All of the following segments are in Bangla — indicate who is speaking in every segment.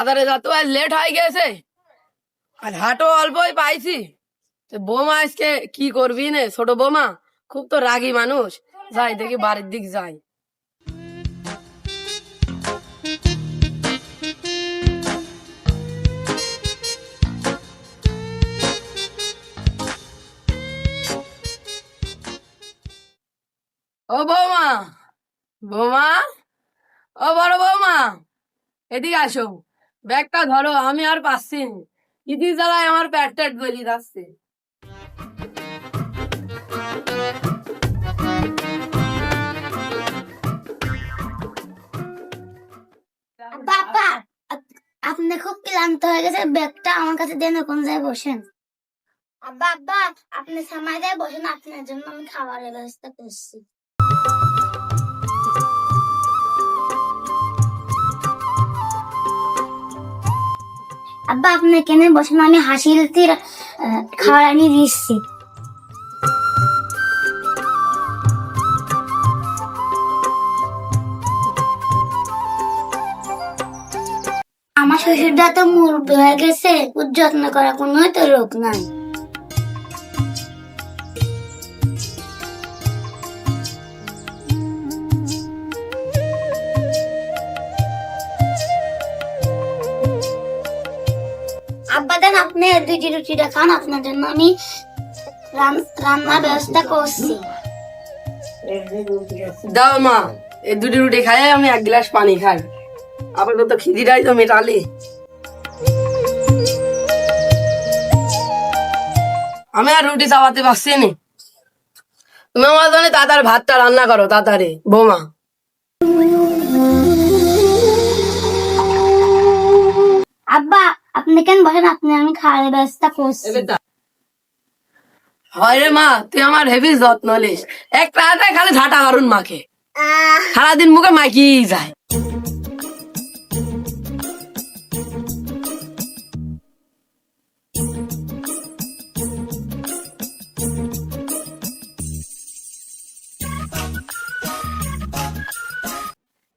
Speaker 1: বাজারে যত আজ লেট হয়ে গেছে। আর হাটও অল্পই পাইছি। তো বৌমা আজকে কি করবি নে, ছোট বৌমা? খুব তো রাগী মানুষ। যাই, দেখি বাড়ির দিক যাই। ও বৌমা বৌমা, ও বড় বৌমা, এদিকে আসো। ব্যাগটা ধরো আমি আর পাচ্ছি ইদি জ্বালায় আমার প্যাট ট্যাট গলি যাচ্ছে।
Speaker 2: বাবা আপনি খুব ক্লান্ত হয়ে গেছে ব্যাগটা আমার কাছে দেন কোন জায়গায় বসেন। আব্বা আপনি সামাই দিয়ে বসেন আপনার জন্য আমি খাবারের ব্যবস্থা করছি। আব্বা, আপনি কেন বসে আমি হাসির দিতে খাবার আনি দিচ্ছি। আমার শ্বশুরটা তো মুরব্বী হয়ে গেছে যত্ন করার কোনো তো লোক নাই। আব্বা দেন আপনি দুইটি রুটিটা খান আপনার জন্য আমি রান- রান্নার ব্যবস্থা করছি।
Speaker 1: দাও মা এই দুটি রুটি খাই আমি এক গ্লাস পানি খাই। আপাতত খিদিটাই তো মেটালি। আমি আর রুটি চাপাতে পারছি নি। তুমি আমার জন্য তাড়াতাড়ি ভাতটা রান্না করো তাড়াতাড়ি। বৌমা।
Speaker 2: আব্বা আপনি কেন বসেন? আপনি আমি খাওয়ার ব্যবস্থা করছি।
Speaker 1: হয় রে মা তুই আমার হেভি যত্ন লিস এক রাতে খালি ঝাঁটা মারুন মাকে। সারাদিন মুখে মাইকি যায়।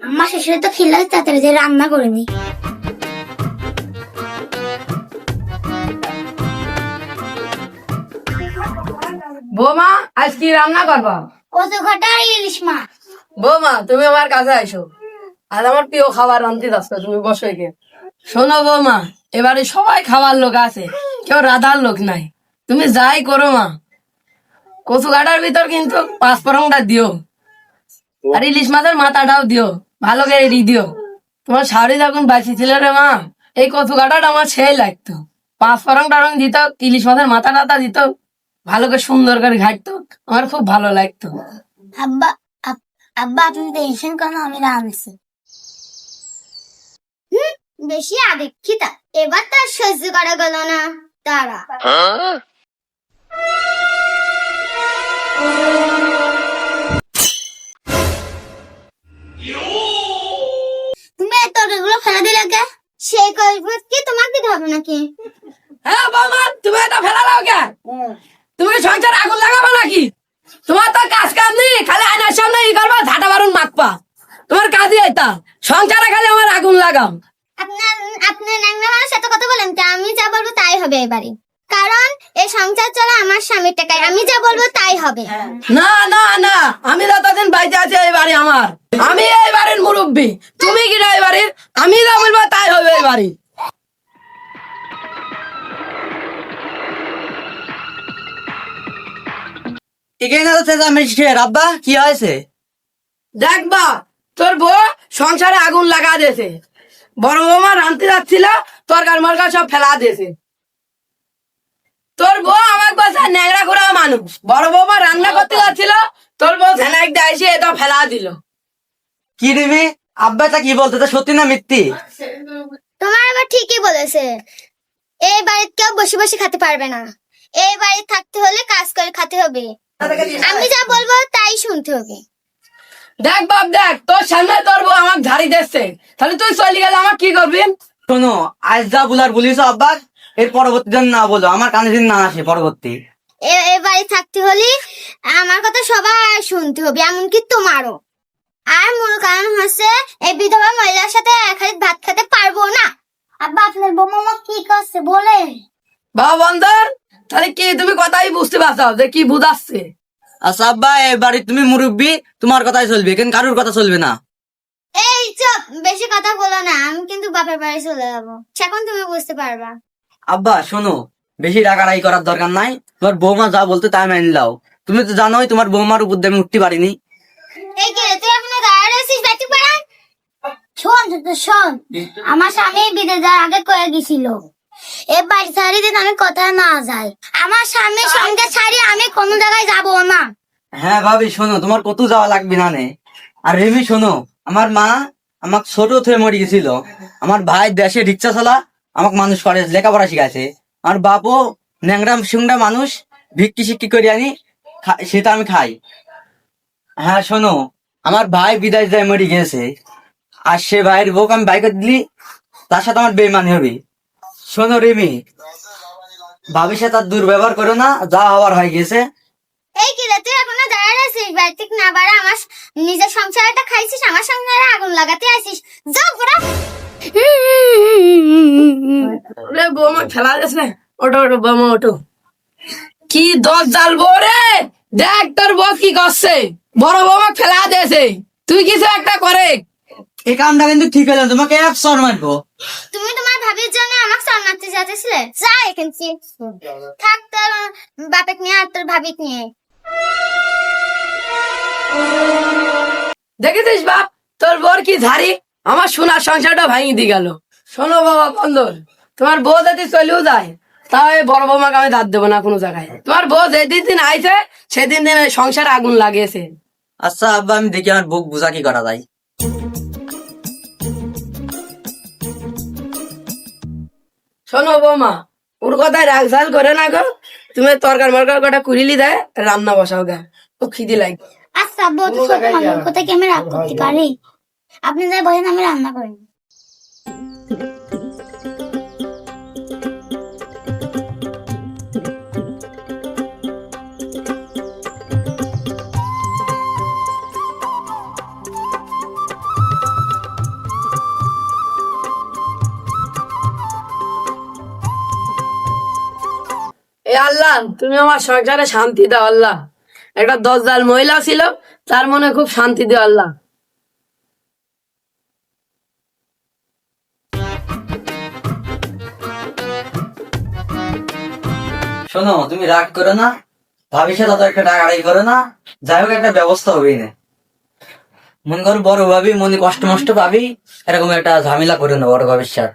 Speaker 2: আমার শ্বশুর তো খিল্লা তাড়াতাড়ি যে রান্না করে
Speaker 1: আজ কি রান্না করবা?
Speaker 2: কত ঘটা ইলিশ মাছ।
Speaker 1: বৌমা তুমি আমার কাছে আইসো। আর আমার প্রিয় খাবার রান্তি যাচ্ছ তুমি বসো একে শোনো বৌমা এবারে সবাই খাবার লোক আছে কেউ রাধার লোক নাই। তুমি যাই করো মা। কচু কাটার ভিতর কিন্তু পাঁচ ফোড়নটা দিও। আর ইলিশ মাছের মাথাটাও দিও ভালো করে রি দিও। তোমার শাড়ি যখন বাঁচি ছিল রে মা এই কচু কাটাটা আমার সেই লাগতো। পাঁচ ফোড়ন টারং দিত ইলিশ মাছের মাথা টাথা দিত ভালো করে সুন্দর করে ঘাটতো। আমার খুব ভালো লাগতো।
Speaker 2: আব্বা আব্বা আপনি টেনশন করেন আমি রাঁধছি বেশি আবেক্ষিতা এবার তার সহ্য করা গেল না। তারা তুমি এই তরকারিগুলো ফেলে দিলে কে? সেই কৈফিয়ত কি তোমাকে দিতে হবে নাকি?
Speaker 1: হ্যাঁ বৌমা তুমি এটা ফেলা দাও কে? তুমি সংসার আগুন লাগাবো নাকি? তোমার তো কাজ কাজ নেই খালি আয়নার সামনে ই করবা ঝাঁটা বারুন মাখবা। তোমার কাজই এটা। সংসারে খালি আমার আগুন লাগাম।
Speaker 2: আপনার আপনার ন্যাংরা এত কথা বলেন তো আমি যা বলব তাই হবে এবারে। কারণ এই সংসার চলে আমার স্বামীর টাকায় আমি যা বলব তাই হবে।
Speaker 1: না না না আমি যতদিন বাইতে আছি এই বাড়ি আমার। আমি এই বাড়ির মুরব্বী। তুমি কি না এই বাড়ির আমি যা বলব তাই হবে এই বাড়ি।
Speaker 3: এখানে তো চেঁচামেচির আব্বা কি হয়েছে?
Speaker 1: দেখবা তোর বউ সংসারে আগুন লাগা দিয়েছে। বড় বৌমা রানতে যাচ্ছিল তরকার মরকার সব ফেলা দিয়েছে। তোর বউ আমাকে বলছে ন্যাংরা করা মানুষ। বড় বৌমা রান্না করতে যাচ্ছিল তোর বউ ঝেনাক দিয়ে এসে এটা ফেলা দিল।
Speaker 3: কি দিবি? আব্বাটা কি বলতে তা সত্যি না মিথ্যি?
Speaker 2: তোমার আবার ঠিকই বলেছে। এই বাড়িতে কেউ বসে বসে খেতে পারবে না। এই বাড়ি থাকতে হলে কাজ করে খেতে হবে। আমি যা বলব তাই শুনতে হবে।
Speaker 1: দেখ বাপ দেখ তোর সামনে তোর বউ আমাকে ঝাড়ি দিচ্ছে। তাহলে তুই চলে গেলে আমার কি করবি?
Speaker 3: শোনো আজ যা বলার বলিস আব্বা এর পরবর্তী দিন না বলো আমার কানে দিন না আসে পরবর্তী।
Speaker 2: এ- এ থাকতে হলে আমার কথা সবাই শুনতে হবে এমনকি তোমারও। আর মূল কারণ হচ্ছে এই বিধবা মহিলার সাথে এক ভাত খেতে পারব না। আব্বা আপনার বৌমা কি করছে বলে?
Speaker 1: বাবা বন্দর তাহলে কি তুমি কথাই বুঝতে পারছ যে কি বুঝাচ্ছে?
Speaker 3: আচ্ছা আব্বা এবারে তুমি মুরব্বী তোমার কথাই চলবে কারোর কথা চলবে না?
Speaker 2: এই চুপ বেশি কথা বলো না আমি কিন্তু বাপের বাড়ি চলে যাব। সেখন তুমি বুঝতে পারবা।
Speaker 3: আব্বা শোনো বেশি রাগারাগি করার দরকার নাই। তোমার বৌমা যা বলতে তাই মেনে নাও। তুমি তো জানোই তোমার বৌমার উপর দিয়ে আমি উঠতে পারিনি।
Speaker 2: এই কে তুই এখনও দাঁড়িয়ে রয়েছিস বাইতে পারা শোন আমার স্বামী বিদেশ যাওয়ার আগে কয়ে গেছিল। এ বাড়ি ছাড়ি দিন আমি কোথায় না যাই। আমার স্বামীর সঙ্গে ছাড়ি আমি কোনো জায়গায় যাব না।
Speaker 3: হ্যাঁ ভাবি, শোনো, তোমার কত যাওয়া লাগবে না নে? আর রেমি, শোনো, আমার মা আমাকে ছোট থেকে মরে গেছিল। আমার ভাই দেশে রিক্সা চলা, আমাকে মানুষ করে, লেখাপড়া শিখাছে আমার বাপও ন্যাংরা সুংরা মানুষ, ভিক্ষি সিক্কি করে আনি সেটা আমি খাই। হ্যাঁ শোনো, আমার ভাই বিদেশ যায় মরে গেছে আর সে ভাইয়ের বউকে আমি বাইকে দিলি, তার সাথে আমার বেমানি হবে। শোনো রিমি ভাবির সাথে আর দুর্ব্যবহার করো না যা হওয়ার হয়ে গেছে।
Speaker 2: এই কি রে তুই এখনও দাঁড়িয়ে রয়েছিস বাড়ি থেকে না বাড়া আমার নিজের সংসারটা খাইছিস আমার সংসারে আগুন লাগাতে আসিস। যাও ঘোরা।
Speaker 1: রে বৌমা খেলা যাচ্ছে না। ওটো ওটো বৌমা ওটো কি দশ জাল রে? দেখ তোর বউ কি করছে। বড় বৌমা খেলা দিয়েছে তুই কিছু একটা করে।
Speaker 3: এই কামটা কিন্তু ঠিক হলো তোমাকে এক সর মারবো।
Speaker 2: তুমি তোমার ভাবির জন্য আমাকে সামনাতে যাচ্ছিলে? যা এখান থেকে। থাক তোর বাপেক নিয়ে আর তোর ভাবিক নিয়ে।
Speaker 1: দেখেছিস বাপ? তোর বউর কি ঝাড়ি আমার সোনার সংসারটা ভাঙি দিয়ে গেল। শোনো বাবা বন্ধর তোমার বউ যদি চলেও যায় তাও এই বড় বৌমাকে আমি দাঁত দেবো না কোনো জায়গায়। তোমার বউ যেদিন দিন আইছে সেদিন দিন সংসারে আগুন লাগিয়েছে।
Speaker 3: আচ্ছা আব্বা আমি দেখি আমার বুক বুঝা কি করা যায়।
Speaker 1: শোনো বৌমা ওর কথায় রাগ ঝাল করে না গো। তুমি তরকার মরকার কটা কুড়িলি দেয় রান্না বসাও গা। ও খিদি লাগে
Speaker 2: আচ্ছা বউ তো সব কথা কোথায় কি আমি রাগ করতে পারি? আপনি যাই বলেন আমি রান্না করি।
Speaker 1: আল্লাহ, তুমি আমার সংসারে শান্তি দাও আল্লাহ। একটা দশ জাল মহিলা ছিল, তার মনে খুব শান্তি দাও আল্লাহ।
Speaker 3: শোনো, তুমি রাগ করো না ভাবির সাথে অত একটা রাগারাগি করো না, যাই হোক একটা ব্যবস্থা হবে না মনে করো বড় ভাবি, মনে কষ্ট মষ্ট পাবি, এরকম একটা ঝামেলা করে না বড় সাথে।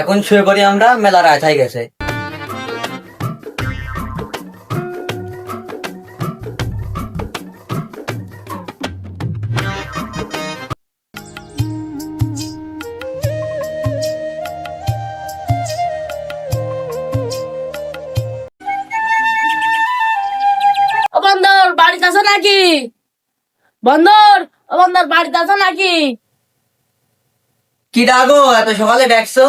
Speaker 3: এখন শুয়ে পড়ি আমরা মেলা রাত গেছে।
Speaker 4: নাকি? বন্দর, ও বন্দর বাড়িতে আছো নাকি?
Speaker 3: কি ডাকো, এত সকালে ডাকছো?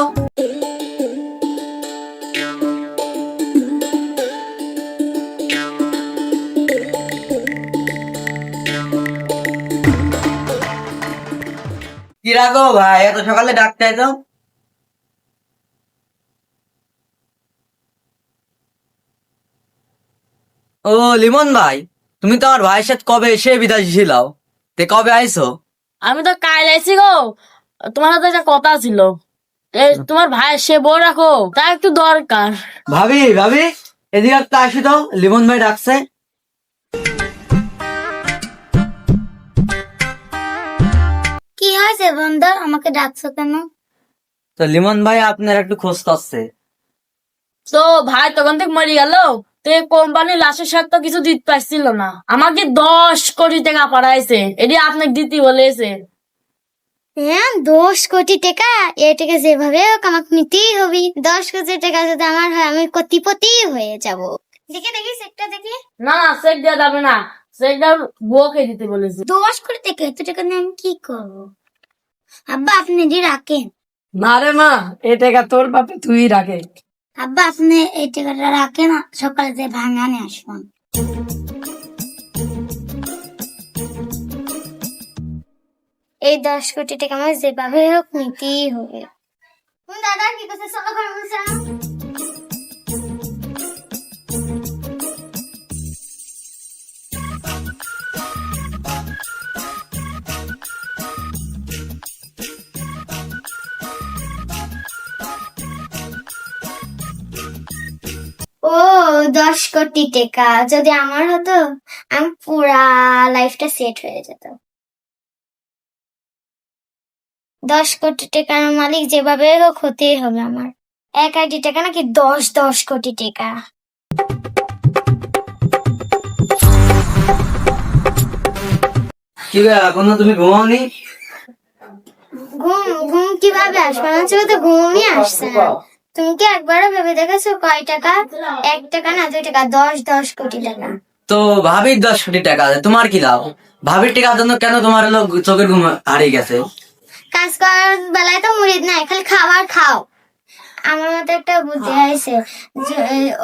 Speaker 3: কি রাখো ভাই, এত সকালে ডাকতে তো ও, লিমন ভাই। তুমি তো আমার ভাইয়ের সাথে কবে এসে বিদায় ছিলাও? তে কবে আইছো?
Speaker 4: আমি তো কাল আইছি গো। তোমার হাতে একটা কথা ছিল। এই তোমার ভাই সে বউ রাখো তা একটু দরকার।
Speaker 3: ভাবি ভাবি এদিকে একটা আসি তো লিমন ভাই ডাকছে।
Speaker 2: কি হয়েছে বন্ধু? আমাকে ডাকছো কেন?
Speaker 3: তো লিমন ভাই আপনার একটু খোঁজ করছে।
Speaker 4: তো ভাই তখন থেকে মরে গেল। তো কোম্পানির লাশের সাথে তো কিছু দিতে পারছিল না। আমাকে দশ কোটি টাকা পাঠাইছে। এটি আপনাকে দিতে বলেছে।
Speaker 2: হ্যাঁ দশ কোটি টাকা? এই টাকা যেভাবে হোক আমাকে নিতেই হবে। দশ কোটি টাকা যদি আমার হয় আমি কোটিপতি হয়ে যাব। দেখে দেখি সেটা দেখি।
Speaker 4: না না চেক দেওয়া যাবে না। চেক দেওয়ার বউকে দিতে বলেছে।
Speaker 2: দশ কোটি টাকা এত টাকা নিয়ে আমি কি করব? আব্বা আপনি রাখেন।
Speaker 1: না রে মা এ টাকা তোর বাপে তুই রাখে।
Speaker 2: আব্বা আপনি এই টাকাটা রাখেন সকালে যে ভাঙানে আসবেন। এই দশ কোটি টাকা আমার যেভাবে হোক নিতেই হবে। দাদা কি করছে চলো ঘরে দশ কোটি টাকা। যদি আমার হতো আমি পুরা লাইফটা সেট হয়ে যেত। দশ কোটি টাকার মালিক যেভাবে হোক হতেই হবে আমার। এক কোটি টাকা নাকি দশ দশ কোটি টাকা।
Speaker 3: কি এখনও তুমি ঘুমাওনি?
Speaker 2: ঘুম ঘুম কীভাবে আসবে? তো ঘুমই আসছে না। তুমি কি একবারও ভেবে দেখেছ কয় টাকা? এক টাকা না দুই টাকা দশ দশ কোটি টাকা।
Speaker 3: তো ভাবির দশ কোটি টাকা আছে তোমার কি লাভ ভাবির টাকার জন্য কেন তোমার হলো চোখের ঘুম হারিয়ে গেছে?
Speaker 2: কাজ করার বেলায় তো মুড়িদ নাই খালি খাবার খাও। আমার মতো একটা বুদ্ধি আছে যে,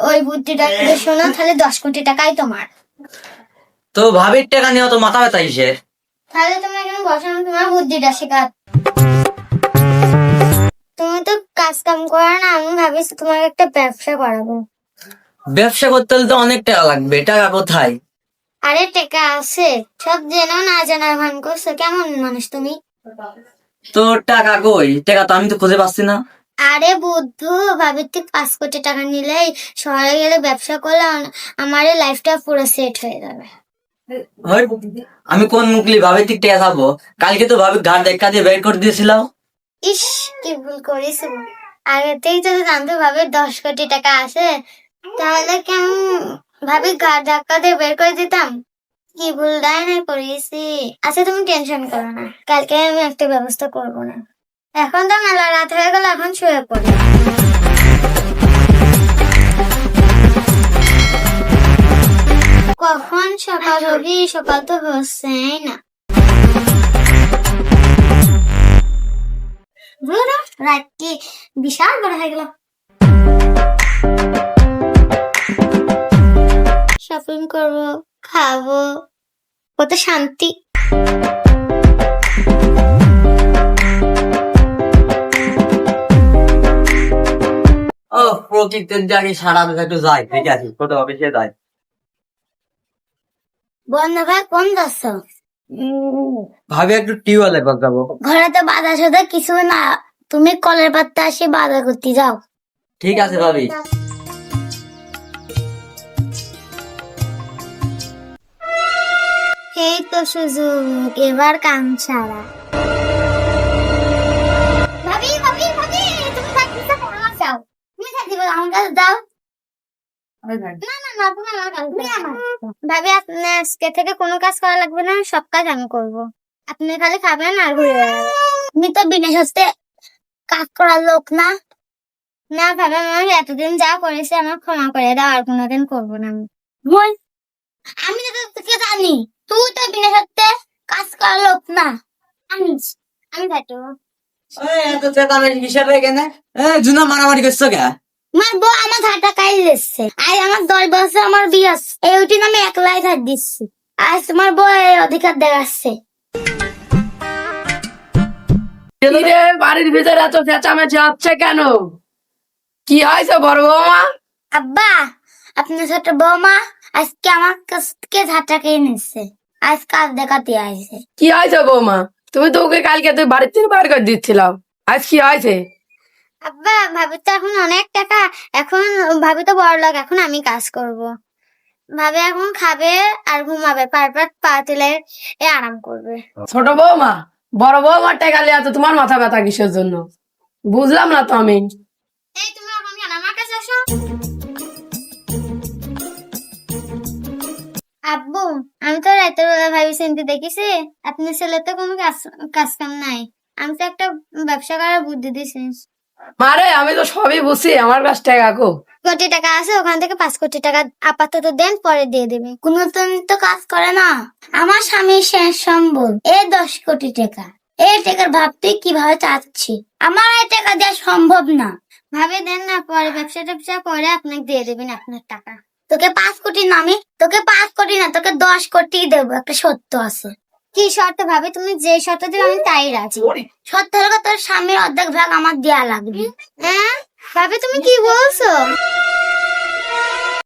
Speaker 2: ওই বুদ্ধিটা যদি শোনো তাহলে দশ কোটি টাকাই তোমার।
Speaker 3: তো ভাবির টাকা নিয়ে তো মাথা ব্যথা কিসের?
Speaker 2: তাহলে তুমি এখানে বসানো তোমার বুদ্ধিটা শেখা কাজ কাম করো না আমি ভাবিছি তোমাকে একটা ব্যবসা করাবো।
Speaker 3: ব্যবসা করতে হলে তো অনেক টাকা লাগবে টাকা কোথায়?
Speaker 2: আরে টাকা আছে সব জেনেও না জানার ভান করছ কেমন মানুষ তুমি?
Speaker 3: তো টাকা কই? টাকা তো আমি তো খুঁজে পাচ্ছি না।
Speaker 2: আরে বুদ্ধু ভাবির থেকে পাঁচ কোটি টাকা নিলেই শহরে গেলে ব্যবসা করলে আমার লাইফটা পুরো সেট হয়ে যাবে।
Speaker 3: আমি কোন মুখলি ভাবির থেকে টাকা খাব কালকে তো ভাবি ঘাট দেখা দিয়ে বের করে দিয়েছিলাম।
Speaker 2: ইস কি ভুল করিস আগেতেই যদি জানতে ভাবে দশ কোটি টাকা আছে তাহলে কেমন ভাবি ঘাট ধাক্কা দিয়ে বের করে দিতাম? কি ভুল দায় না করিয়েছি আচ্ছা তুমি টেনশন করো না। কালকে আমি একটা ব্যবস্থা করব না। এখন তো মেলা রাত হয়ে গেল এখন শুয়ে পড়ি। কখন সকাল হবে? সকাল তো হচ্ছেই না। বুঝলো রাত কি বিশাল বড় হয়ে গেল। শপিং করব খাব কত শান্তি।
Speaker 3: ও প্রকৃতির জায়গায় সারা বেলা একটু যাই ঠিক আছে কত অফিসে যাই।
Speaker 2: বন্ধ ভাই কোন যাচ্ছ?
Speaker 3: ভাবি একটু টিউবওয়েলে যাব।
Speaker 2: ঘরে তো বাধা সাধা কিছু না। তুমি কলের পাত্তা আসে বাধা করতে যাও।
Speaker 3: ঠিক আছে ভাবি।
Speaker 2: এই তো সুযোগ এবার কাম ছাড়া। ভাবি ভাবি ভাবি তুমি থাকতে আমার যাও তুমি থাকতে পারো আমার কাছে যাও। না না না তুমি আমার কাছে আমার ভাবি আপনি আজকে থেকে কোনো কাজ করা লাগবে না সব কাজ আমি করব। আপনি খালি খাবেন আর ঘুরে বেড়াবেন। তুমি তো বিনা সস্তে কাজ করার লোক না। না ভাবে আমার এতদিন যা করেছে আমার ক্ষমা করে দাও আর কোনোদিন করব না আমি। বল আমি তো তোকে জানি তুই তো বিনা সত্ত্বে কাজ করার লোক না। আমি আমি
Speaker 3: মারামারি করছ কে?
Speaker 2: আমার বউ আমার কাই দিচ্ছে। আজ আমার দশ বছর আমার বিয়ে আছে এই উঠিন আমি একলাই দিচ্ছি। আজ তোমার বউ অধিকার দেখাচ্ছে।
Speaker 1: বাড়ির ভিতরে এত চেঁচামেচি হচ্ছে কেন? কি হয়েছে বড় বৌমা?
Speaker 2: আব্বা আপনার ছোট বৌমা আজকে আমার কাছ থেকে ধারটা খেয়ে নিচ্ছে আজ কাজ দেখাতে আসছে
Speaker 1: কি হয়েছে বৌমা? তুমি তো ওকে কালকে তুই বাড়ির থেকে বার করে দিচ্ছিলাম। আজ কি হয়েছে?
Speaker 2: আব্বা ভাবি তো এখন অনেক টাকা। এখন ভাবি তো বড় লোক এখন আমি কাজ করব। ভাবে এখন খাবে আর ঘুমাবে পারপাট পা তুলে এ আরাম করবে।
Speaker 1: ছোট বৌমা বড় বউ টাকা গেলে তো তোমার মাথা ব্যথা কিসের জন্য? বুঝলাম না তো আমি।
Speaker 2: এই আমার কাছে আসো। আব্বু আমি তো রাতের বেলা ভাবি চিন্তা দেখেছি। আপনার ছেলে তো কোনো কাজ কাজ কাম নাই। আমি তো একটা ব্যবসা করার বুদ্ধি দিছি।
Speaker 1: মারে, আমি তো সবই বুঝছি, আমার কাছ টাকা কো।
Speaker 2: কোটি টাকা আছে, ওখান থেকে পাঁচ কোটি টাকা আপাতত দেন, পরে দিয়ে দেবে। তো কাজ করে না। আমার শেষ এ দশ কোটি টাকা। টাকার কীভাবে চাচ্ছি? আমার এই টাকা দেওয়া সম্ভব না। ভাবে দেন না, পরে ব্যবসা ট্যাবসা করে আপনাকে দিয়ে দেবেন আপনার টাকা। তোকে পাঁচ কোটি নামি তোকে পাঁচ কোটি না, তোকে দশ কোটি দেবো, একটা সত্য আছে। কি শর্ত ভাবে? তুমি যে শর্ত দিবে আমি তাই রাজি। শর্ত হলো তোর স্বামীর অর্ধেক ভাগ আমার দেয়া লাগবে। হ্যাঁ? ভাবে তুমি কি বলছো?